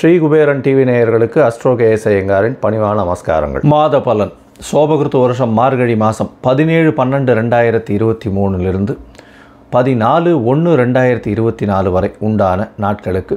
Sri Kuberan TV நேயர்களுக்கு astro KS ஐயங்காரின் பணிவான நமஸ்காரங்கள். மாத பலன். சோபகிருத்து வருஷம் மார்கழி மாதம் பதினேழு பன்னெண்டு ரெண்டாயிரத்தி இருபத்தி மூணுலேருந்து பதினாலு ஒன்று ரெண்டாயிரத்தி இருபத்தி நாலு வரை உண்டான நாட்களுக்கு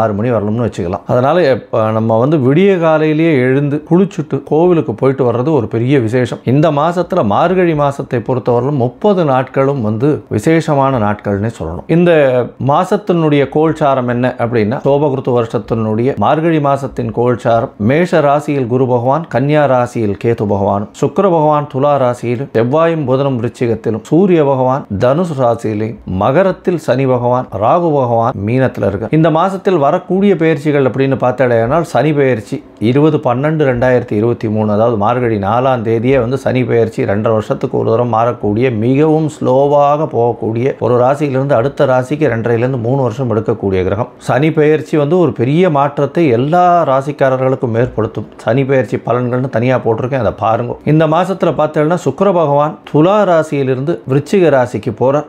ஆறு மணி வரணும்னு வச்சுக்கலாம். அதனால் இப்போ நம்ம வந்து விடிய காலையிலேயே எழுந்து குளிச்சுட்டு கோவிலுக்கு போயிட்டு வர்றது ஒரு பெரிய விசேஷம். இந்த மாதத்தில் மார்கழி மாதத்தை பொறுத்தவரையிலும் முப்பது நாட்களும் வந்து விசேஷமான நாட்கள்னே சொல்லணும். இந்த மாதத்தினுடைய கோல்சாரம் என்ன அப்படின்னா சோபகிருத்து வருஷத்தினுடைய மார்கழி மாதத்தின் கோல்சாரம் மேஷ ராசியில் குரு பகவான் கன்னியா ராசியில் கேது பகவானும் சுக்கர பகவான் துலா ராசியிலும் செவ்வாயும் புதனும் ரிச்சிகத்திலும் சூரிய பகவான் தனுசு ராசியிலையும் மகரத்தில் சனி பகவான் ராகு பகவான் மீனத்தில் இருக்கு. இந்த மாதத்தில் வரக்கூடிய பயிற்சிகள் அப்படின்னு பார்த்தாலேனால் சனி பயிற்சி இருபது பன்னெண்டு ரெண்டாயிரத்தி இருபத்தி மூணு அதாவது மார்கழி நாலாம் தேதியே வந்து சனி பயிற்சி ரெண்டரை வருஷத்துக்கு ஒரு தூரம் மாறக்கூடிய மிகவும் ஸ்லோவாக போகக்கூடிய ஒரு ராசியிலிருந்து அடுத்த ராசிக்கு ரெண்டரைலேருந்து மூணு வருஷம் எடுக்கக்கூடிய கிரகம். சனி பயிற்சி வந்து ஒரு பெரிய மாற்றத்தை எல்லா ராசிக்காரர்களுக்கும் ஏற்படுத்தும். சனி பயிற்சி பலன்கள்னு தனியாக போட்டிருக்கேன் அதை பாருங்க. இந்த மாதத்தில் பார்த்தேன்னா சுக்கர பகவான் துலா ராசியிலிருந்து விருச்சிக ராசிக்கு போகிறார்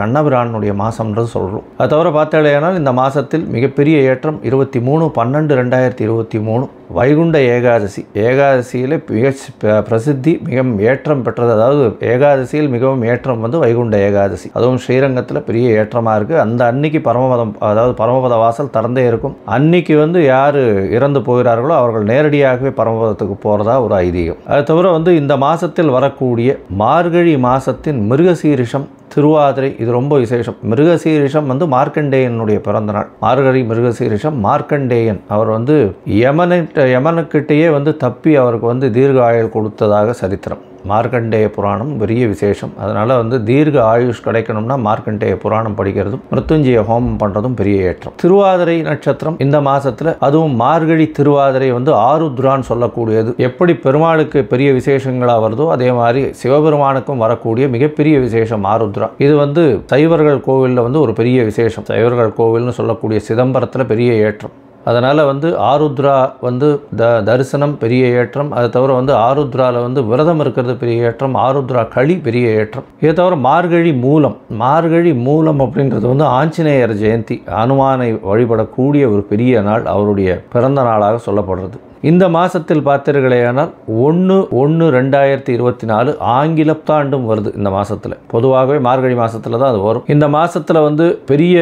கண்ணபிரானுடைய மாதம்ன்றது சொல்கிறோம் அது தவிர பார்த்தாலேயானால் இந்த மாதத்தில் மிகப்பெரிய ஏற்றம் இருபத்தி மூணு பன்னெண்டு ரெண்டாயிரத்தி இருபத்தி மூணு. வைகுண்ட ஏகாதசி. ஏகாதசியில் மிக ப- பிரசித்தி மிக ஏற்றம் பெற்றது. அதாவது ஏகாதசியில் மிகவும் ஏற்றம் வந்து வைகுண்ட ஏகாதசி. அதுவும் ஸ்ரீரங்கத்தில் பெரிய ஏற்றமாக இருக்குது அந்த அன்னைக்கு பரமபதம் அதாவது பரமபத வாசல் திறந்தே இருக்கும். அன்னைக்கு வந்து யார் இறந்து போகிறார்களோ அவர்கள் நேரடியாகவே பரமபதத்துக்கு போகிறதா ஒரு ஐதீகம். அது தவிர வந்து இந்த மாதத்தில் வரக்கூடிய மார்கழி மாதத்தின் மிருகசீரிஷம் திருவாதிரை இது ரொம்ப விசேஷம். மிருகசீரிஷம் வந்து மார்க்கண்டேயனுடைய பிறந்த நாள் மார்கழி மிருகசீரிஷம் மார்க்கண்டேயன். அவர் வந்து யமனிட்ட யமனுக்கிட்டேயே வந்து தப்பி அவருக்கு வந்து தீர்க்க ஆயுள் கொடுத்ததாக சரித்திரம். மார்க்கண்டேய புராணம் பெரிய விசேஷம். அதனால் வந்து தீர்க்க ஆயுஷ் கிடைக்கணும்னா மார்க்கண்டேய புராணம் படிக்கிறதும் மிருத்துஞ்சய ஹோமம் பண்ணுறதும் பெரிய ஏற்றம். திருவாதிரை நட்சத்திரம் இந்த மாதத்தில் அதுவும் மார்கழி திருவாதிரை வந்து ஆருத்ரான்னு சொல்லக்கூடியது. எப்படி பெருமாளுக்கு பெரிய விசேஷங்களாக வருதோ அதே மாதிரி சிவபெருமானுக்கும் வரக்கூடிய மிகப்பெரிய விசேஷம் ஆருத்ரா. இது வந்து சைவர்கள் கோவிலில் வந்து ஒரு பெரிய விசேஷம். சைவர்கள் கோவில்னு சொல்லக்கூடிய சிதம்பரத்தில் பெரிய ஏற்றம். அதனால் வந்து ஆருத்ரா வந்து த தரிசனம் பெரிய ஏற்றம். அதை தவிர வந்து ஆருத்ராவில் வந்து விரதம் இருக்கிறது பெரிய ஏற்றம். ஆருத்ரா களி பெரிய ஏற்றம். இதை தவிர மார்கழி மூலம் மார்கழி மூலம் அப்படின்றது வந்து ஆஞ்சநேயர் ஜெயந்தி அனுமானை வழிபடக்கூடிய ஒரு பெரிய நாள் அவருடைய பிறந்த நாளாக சொல்லப்படுறது. இந்த மாதத்தில் பார்த்தீர்களேயானால் ஒன்று ஒன்று ரெண்டாயிரத்தி இருபத்தி நாலு ஆங்கிலத்தாண்டும் வருது இந்த மாதத்தில் பொதுவாகவே மார்கழி மாதத்தில் தான் அது வரும். இந்த மாதத்தில் வந்து பெரிய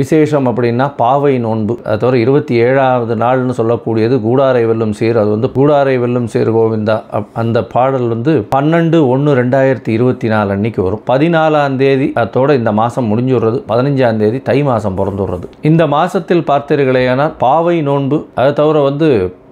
விசேஷம் அப்படின்னா பாவை நோன்பு. அது தவிர இருபத்தி ஏழாவது நாள்னு சொல்லக்கூடியது கூடாரை வெல்லும் சீர். அது வந்து கூடாரை வெல்லும் சீர் கோவிந்தா. அந்த பாடல் வந்து பன்னெண்டு ஒன்று ரெண்டாயிரத்தி இருபத்தி நாலு அன்னைக்கு வரும். பதினாலாம் தேதி அதோட இந்த மாதம் முடிஞ்சுடுறது. பதினஞ்சாம் தேதி தை மாதம் பிறந்துடுறது. இந்த மாதத்தில் பார்த்தீர்களேயானால் பாவை நோன்பு. அது தவிர வந்து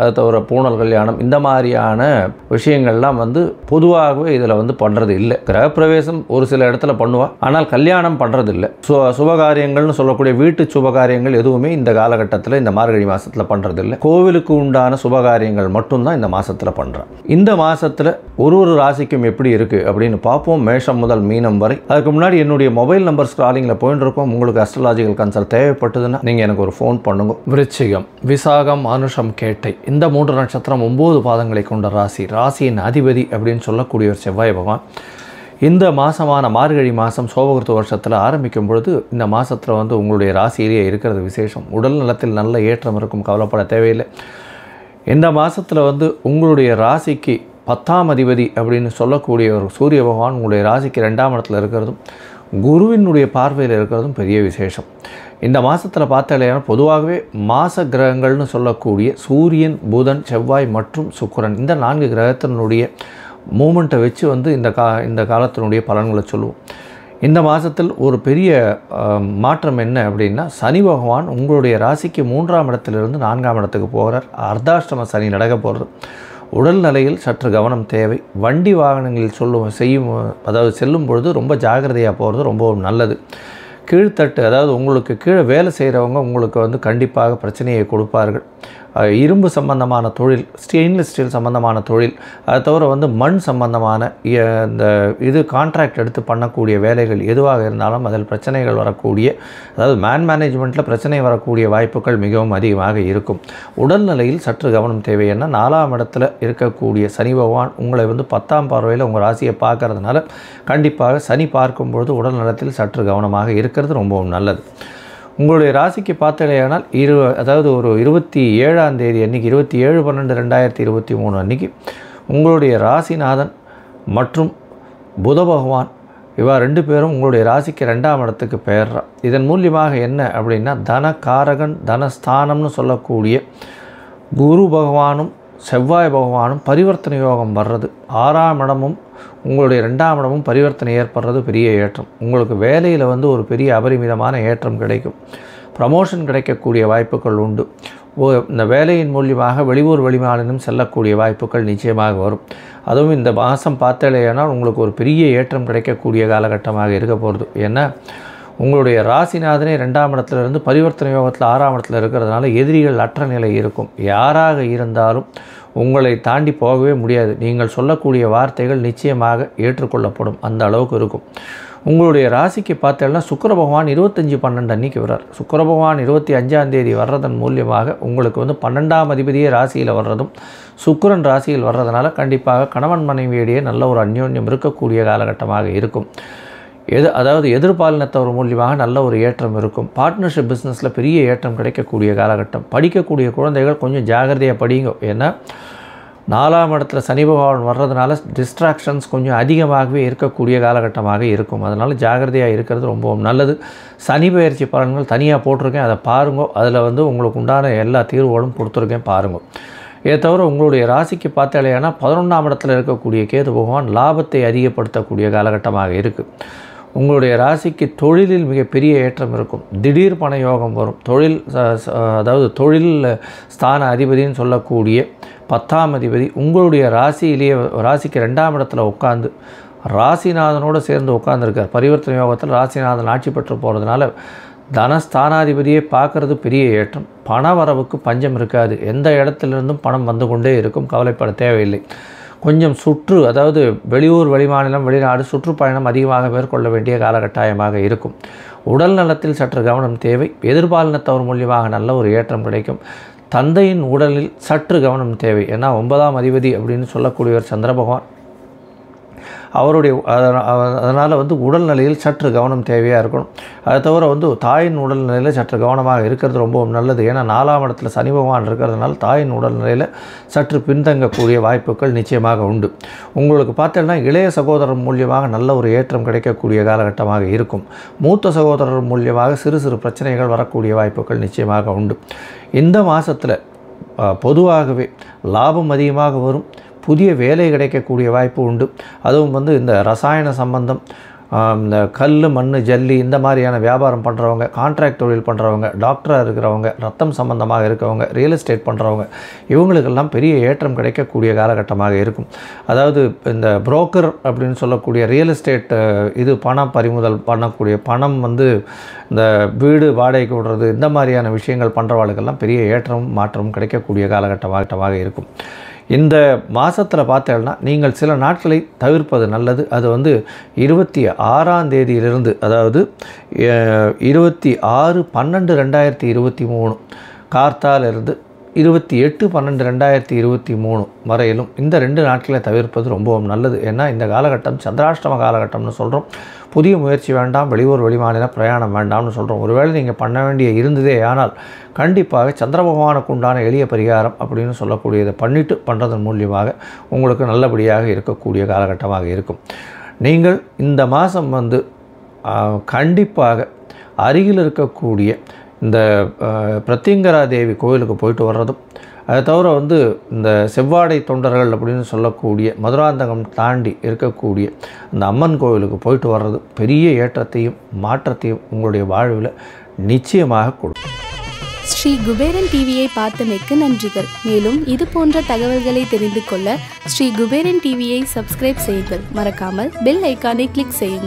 அது தவிர பூனல் கல்யாணம் இந்த மாதிரியான விஷயங்கள்லாம் வந்து பொதுவாகவே இதில் வந்து பண்ணுறது இல்லை. கிரகப்பிரவேசம் ஒரு சில இடத்துல பண்ணுவா ஆனால் கல்யாணம் பண்ணுறது இல்லை சு சுபகாரியங்கள்னு சொல்லக்கூடிய வீட்டு சுபகாரியங்கள் எதுவுமே இந்த காலகட்டத்தில் இந்த மார்கழி மாதத்தில் பண்ணுறது இல்லை கோவிலுக்கு உண்டான சுபகாரியங்கள் மட்டும்தான் இந்த மாதத்தில் பண்ணுறேன் இந்த மாதத்தில் ஒரு ஒரு ராசிக்கும் எப்படி இருக்குது அப்படின்னு பார்ப்போம். மேஷம் முதல் மீனம் வரை. அதுக்கு முன்னாடி என்னுடைய மொபைல் நம்பர் ஸ்க்ராலிங்கில் போயின்னு இருக்கோம். உங்களுக்கு அஸ்ட்ராலாஜிக்கல் கன்சல்ட் தேவைப்பட்டதுன்னா நீங்கள் எனக்கு ஒரு ஃபோன் பண்ணுங்க. விருச்சிகம் விசாகம் மனுஷம் கேட்டை. இந்த மூன்று நட்சத்திரம் ஒம்பது பாதங்களை கொண்ட ராசி. ராசியின் அதிபதி அப்படின்னு சொல்லக்கூடிய ஒரு செவ்வாய் பகவான். இந்த மாதமான மார்கழி மாதம் சோபகிருத்த வருஷத்தில் ஆரம்பிக்கும் பொழுது இந்த மாதத்தில் வந்து உங்களுடைய ராசியிலேயே இருக்கிறது விசேஷம். உடல் நலத்தில் நல்ல ஏற்றம் இருக்கும் கவலைப்பட தேவையில்லை. இந்த மாதத்தில் வந்து உங்களுடைய ராசிக்கு பத்தாம் அதிபதி அப்படின்னு சொல்லக்கூடிய ஒரு சூரிய பகவான் உங்களுடைய ராசிக்கு ரெண்டாம் இடத்துல இருக்கிறதும் குருவினுடைய பார்வையில் இருக்கிறதும் பெரிய விசேஷம். இந்த மாதத்தில் பார்த்தாலேனா பொதுவாகவே மாச கிரகங்கள்னு சொல்லக்கூடிய சூரியன் புதன் செவ்வாய் மற்றும் சுக்கரன் இந்த நான்கு கிரகத்தினுடைய மூமெண்ட்டை வச்சு வந்து இந்த கா இந்த காலத்தினுடைய பலன்களை சொல்லுவோம். இந்த மாதத்தில் ஒரு பெரிய மாற்றம் என்ன அப்படின்னா சனி பகவான் உங்களுடைய ராசிக்கு மூன்றாம் இடத்திலிருந்து நான்காம் இடத்துக்கு போகிறார் அர்த்தாஷ்டம சனி நடக்க போகிறது உடல் நிலையில் சற்று கவனம் தேவை. வண்டி வாகனங்களில் சொல்லும் செய்யும் அதாவது செல்லும் பொழுது ரொம்ப ஜாக்கிரதையாக போகிறது ரொம்ப நல்லது. கீழ்த்தட்டு அதாவது உங்களுக்கு கீழே வேலை செய்கிறவங்க உங்களுக்கு வந்து கண்டிப்பாக பிரச்சனையை கொடுப்பார்கள். இரும்பு சம்பந்தமான தொழில் ஸ்டெயின்லெஸ் ஸ்டீல் சம்பந்தமான தொழில் அதை தவிர வந்து மண் சம்பந்தமான இந்த இது கான்ட்ராக்ட் எடுத்து பண்ணக்கூடிய வேலைகள் எதுவாக இருந்தாலும் அதில் பிரச்சனைகள் வரக்கூடிய அதாவது மேன் மேனேஜ்மெண்ட்டில் பிரச்சனை வரக்கூடிய வாய்ப்புகள் மிகவும் அதிகமாக இருக்கும். உடல்நிலையில் சற்று கவனம் தேவை. என்ன நாலாம் இடத்துல இருக்கக்கூடிய சனி பகவான் உங்களை வந்து பத்தாம் பார்வையில் உங்கள் ராசியை பார்க்கறதுனால கண்டிப்பாக சனி பார்க்கும்பொழுது உடல் நலத்தில் சற்று கவனமாக இருக்கிறது ரொம்பவும் நல்லது. உங்களுடைய ராசிக்கு பார்த்தலையானால் இரு அதாவது ஒரு இருபத்தி ஏழாம் தேதி அன்னைக்கு இருபத்தி ஏழு பன்னெண்டு ரெண்டாயிரத்தி இருபத்தி மூணு அன்னைக்கு உங்களுடைய ராசிநாதன் மற்றும் புத பகவான் இவா ரெண்டு பேரும் உங்களுடைய ராசிக்கு ரெண்டாம் இடத்துக்கு பெயர்றா. இதன் மூலியமாக என்ன அப்படின்னா தனகாரகன் தனஸ்தானம்னு சொல்லக்கூடிய குரு பகவானும் செவ்வாய் பகவானும் பரிவர்த்தனை யோகம் வர்றது. ஆறாம் இடமும் உங்களுடைய ரெண்டாம் இடமும் பரிவர்த்தனை ஏற்படுறது பெரிய ஏற்றம். உங்களுக்கு வேலையில் வந்து ஒரு பெரிய அபரிமிதமான ஏற்றம் கிடைக்கும். ப்ரமோஷன் கிடைக்கக்கூடிய வாய்ப்புகள் உண்டு. ஓ இந்த வேலையின் மூலியமாக வெளியூர் வெளிமாநிலம் செல்லக்கூடிய வாய்ப்புகள் நிச்சயமாக வரும். அதுவும் இந்த மாதம் பார்த்தாலேயானால் உங்களுக்கு ஒரு பெரிய ஏற்றம் கிடைக்கக்கூடிய காலகட்டமாக இருக்க போகிறது ஏன்னா உங்களுடைய ராசிநாதனே ரெண்டாம் இடத்துல இருந்து பரிவர்த்தனை யோகத்தில் ஆறாம் இடத்துல இருக்கிறதுனால எதிரிகள் அற்ற நிலை இருக்கும். யாராக இருந்தாலும் உங்களை தாண்டி போகவே முடியாது. நீங்கள் சொல்லக்கூடிய வார்த்தைகள் நிச்சயமாக ஏற்றுக்கொள்ளப்படும். அந்த அளவுக்கு இருக்கும். உங்களுடைய ராசிக்கு பார்த்தேன்னா சுக்கர பகவான் இருபத்தஞ்சி பன்னெண்டு அன்னைக்கு வர்றார். சுக்கர பகவான் இருபத்தி அஞ்சாம் தேதி வர்றதன் மூலியமாக உங்களுக்கு வந்து பன்னெண்டாம் அதிபதியே ராசியில் வர்றதும் சுக்கரன் ராசியில் வர்றதுனால கண்டிப்பாக கணவன் மனைவியிடையே நல்ல ஒரு அந்யோன்யம் இருக்கக்கூடிய காலகட்டமாக இருக்கும். எது அதாவது எதிர்பாலினத்தவர் மூலியமாக நல்ல ஒரு ஏற்றம் இருக்கும். பார்ட்னர்ஷிப் பிஸ்னஸில் பெரிய ஏற்றம் கிடைக்கக்கூடிய காலகட்டம். படிக்கக்கூடிய குழந்தைகள் கொஞ்சம் ஜாகிரதையாக படிங்க. ஏன்னா நாலாம் இடத்துல சனி பகவான் வர்றதுனால டிஸ்ட்ராக்ஷன்ஸ் கொஞ்சம் அதிகமாகவே இருக்கக்கூடிய காலகட்டமாக இருக்கும். அதனால் ஜாகிரதையாக இருக்கிறது ரொம்பவும் நல்லது. சனி பயிற்சி பலன்கள் தனியாக போட்டிருக்கேன். அதை பாருங்க. அதில் வந்து உங்களுக்கு உண்டான எல்லா தீர்வுகளும் கொடுத்துருக்கேன். பாருங்க. இதை தவிர உங்களுடைய ராசிக்கு பார்த்தாலேனா பதினொன்றாம் இடத்துல இருக்கக்கூடிய கேது பகவான் லாபத்தை அதிகப்படுத்தக்கூடிய காலகட்டமாக இருக்குது உங்களுடைய ராசிக்கு தொழிலில் மிகப்பெரிய ஏற்றம் இருக்கும். திடீர் பண யோகம் வரும். தொழில் அதாவது தொழில் ஸ்தான அதிபதின்னு சொல்லக்கூடிய பத்தாம் அதிபதி உங்களுடைய ராசியிலேயே ராசிக்கு ரெண்டாம் இடத்துல உட்காந்து ராசிநாதனோடு சேர்ந்து உட்காந்துருக்கார் பரிவர்த்தனை யோகத்தில் ராசிநாதன் ஆட்சி பெற்று போகிறதுனால தனஸ்தானாதிபதியை பார்க்கறது பெரிய ஏற்றம். பண வரவுக்கு பஞ்சம் இருக்காது. எந்த இடத்துலேருந்தும் பணம் வந்து கொண்டே இருக்கும். கவலைப்பட தேவையில்லை. கொஞ்சம் சுற்று அதாவது வெளியூர் வெளிமாநிலம் வெளிநாடு சுற்றுப்பயணம் அதிகமாக மேற்கொள்ள வேண்டிய காலகட்டாயமாக இருக்கும். உடல் நலத்தில் சற்று கவனம் தேவை. எதிர்பாலினத்தவர் மூலியமாக நல்ல ஒரு ஏற்றம் கிடைக்கும். தந்தையின் உடலில் சற்று கவனம் தேவை. ஏன்னா ஒன்பதாம் அதிபதி அப்படின்னு சொல்லக்கூடியவர் சந்திர பகவான் அவருடைய அதனால் வந்து உடல்நிலையில் சற்று கவனம் தேவையாக இருக்கணும். அதை தவிர வந்து தாயின் உடல்நிலையில் சற்று கவனமாக இருக்கிறது ரொம்பவும் நல்லது. ஏன்னா நாலாம் இடத்துல சனி பகவான் இருக்கிறதுனால தாயின் உடல்நிலையில் சற்று பின்தங்கக்கூடிய வாய்ப்புகள் நிச்சயமாக உண்டு. உங்களுக்கு பார்த்தீங்கன்னா இளைய சகோதரர் மூலியமாக நல்ல ஒரு ஏற்றம் கிடைக்கக்கூடிய காலகட்டமாக இருக்கும். மூத்த சகோதரர் மூலியமாக சிறு சிறு பிரச்சனைகள் வரக்கூடிய வாய்ப்புகள் நிச்சயமாக உண்டு. இந்த மாதத்தில் பொதுவாகவே லாபம் அதிகமாக வரும். புதிய வேலை கிடைக்கக்கூடிய வாய்ப்பு உண்டு. அதுவும் வந்து இந்த ரசாயன சம்பந்தம் இந்த கல் மண் ஜல்லி இந்த மாதிரியான வியாபாரம் பண்ணுறவங்க கான்ட்ராக்ட் தொழில் பண்ணுறவங்க டாக்டராக இருக்கிறவங்க ரத்தம் சம்பந்தமாக இருக்கவங்க ரியல் எஸ்டேட் பண்ணுறவங்க இவங்களுக்கெல்லாம் பெரிய ஏற்றம் கிடைக்கக்கூடிய காலகட்டமாக இருக்கும். அதாவது இந்த புரோக்கர் அப்படின்னு சொல்லக்கூடிய ரியல் எஸ்டேட் இது பணம் பறிமுதல் பண்ணக்கூடிய பணம் வந்து இந்த வீடு வாடகைக்கு விடுறது இந்த மாதிரியான விஷயங்கள் பண்ணுறவாளுக்கெல்லாம் பெரிய ஏற்றமும் மாற்றமும் கிடைக்கக்கூடிய காலகட்டமாக இருக்கும். இந்த மாதத்தில் பார்த்தேன்னா நீங்கள் சில நாட்களை தவிர்ப்பது நல்லது. அது வந்து இருபத்தி ஆறாம் தேதியிலிருந்து அதாவது இருபத்தி ஆறு பன்னெண்டு ரெண்டாயிரத்தி இருபத்தி மூணு கார்த்தாலிருந்து இருபத்தி எட்டு பன்னெண்டு ரெண்டாயிரத்தி இருபத்தி மூணு வரையிலும் இந்த ரெண்டு நாட்களை தவிர்ப்பது ரொம்பவும் நல்லது. ஏன்னா இந்த காலகட்டம் சந்திராஷ்டம காலகட்டம்னு சொல்கிறோம் புதிய முயற்சி வேண்டாம் வெளியூர் வெளிமாநில பிரயாணம் வேண்டாம்னு சொல்கிறோம் ஒருவேளை நீங்கள் பண்ண வேண்டிய இருந்ததே ஆனால் கண்டிப்பாக சந்திர பகவானுக்கு உண்டான எளிய பரிகாரம் அப்படின்னு சொல்லக்கூடியதை பண்ணிட்டு பண்ணுறதன் மூலியமாக உங்களுக்கு நல்லபடியாக இருக்கக்கூடிய காலகட்டமாக இருக்கும். நீங்கள் இந்த மாதம் வந்து கண்டிப்பாக அருகில் இருக்கக்கூடிய இந்த பிரத்யங்கரா தேவி கோயிலுக்கு போயிட்டு வர்றதும் அதை தவிர வந்து இந்த செவ்வாடை தொண்டர்கள் அப்படின்னு சொல்லக்கூடிய மதுராந்தகம் தாண்டி இருக்கக்கூடிய அந்த அம்மன் கோவிலுக்கு போயிட்டு வர்றது பெரிய ஏற்றத்தையும் மாற்றத்தையும் உங்களுடைய வாழ்வில் நிச்சயமாக கொடுக்கும் ஸ்ரீ குபேரன் டிவியை பார்த்தமைக்கு நன்றிகள். மேலும் இது போன்ற தகவல்களை தெரிந்து கொள்ள ஸ்ரீ குபேரன் டிவியை சப்ஸ்கிரைப் செய்யுங்கள். மறக்காமல் பெல் ஐக்கானை கிளிக் செய்யுங்கள்.